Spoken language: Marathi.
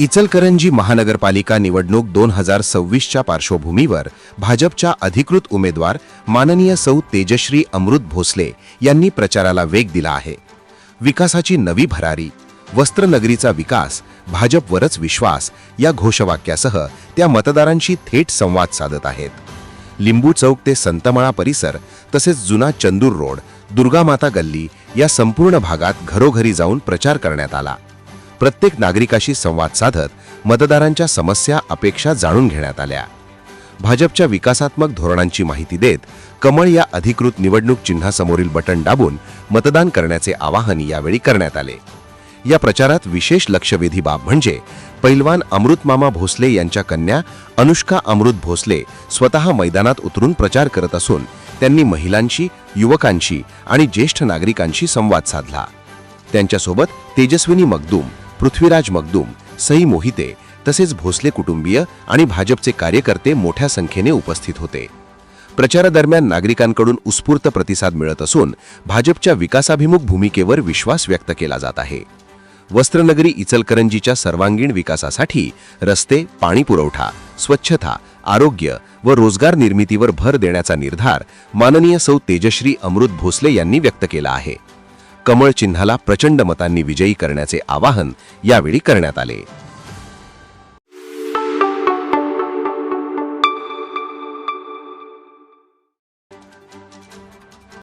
इचलकरंजी महानगरपालिका निवडणूक दोन हजार सव्वीसच्या पार्श्वभूमीवर भाजपच्या अधिकृत उमेदवार माननीय सौ तेजश्री अमृत भोसले यांनी प्रचाराला वेग दिला आहे. विकासाची नवी भरारी वस्त्रनगरीचा विकास भाजपवरच विश्वास या घोषवाक्यासह त्या मतदारांशी थेट संवाद साधत आहेत. लिंबू चौक ते संतमळा परिसर तसेच जुना चंदूर रोड दुर्गामाता गल्ली या संपूर्ण भागात घरोघरी जाऊन प्रचार करण्यात आला. प्रत्येक नागरिकाशी संवाद साधत मतदारांच्या समस्या अपेक्षा जाणून घेण्यात आल्या. भाजपच्या विकासात्मक धोरणांची माहिती देत कमळ या अधिकृत निवडणूक चिन्हासमोरील बटन दाबून मतदान करण्याचे आवाहन यावेळी करण्यात आले. या प्रचारात विशेष लक्षवेधी बाब म्हणजे पैलवान अमृतमामा भोसले यांच्या कन्या अनुष्का अमृत भोसले स्वतः मैदानात उतरून प्रचार करत असून त्यांनी महिलांशी युवकांशी आणि ज्येष्ठ नागरिकांशी संवाद साधला. त्यांच्यासोबत तेजस्विनी मगदूम पृथ्वीराज मगदूम सई मोहिते तसेच भोसले कुटुंबीय आणि भाजपचे कार्यकर्ते मोठ्या संख्येने उपस्थित होते. प्रचारादरम्यान नागरिकांकडून उत्स्फूर्त प्रतिसाद मिळत असून भाजपच्या विकासाभिमुख भूमिकेवर विश्वास व्यक्त केला जात आहे. वस्त्रनगरी इचलकरंजीच्या सर्वांगीण विकासासाठी रस्ते पाणी पुरवठा स्वच्छता आरोग्य व रोजगार निर्मितीवर भर देण्याचा निर्धार माननीय सौ तेजश्री अमृत भोसले यांनी व्यक्त केला आहे. कमळ चिन्हाला प्रचंड मतांनी विजयी करण्याचे आवाहन यावेळी करण्यात आले.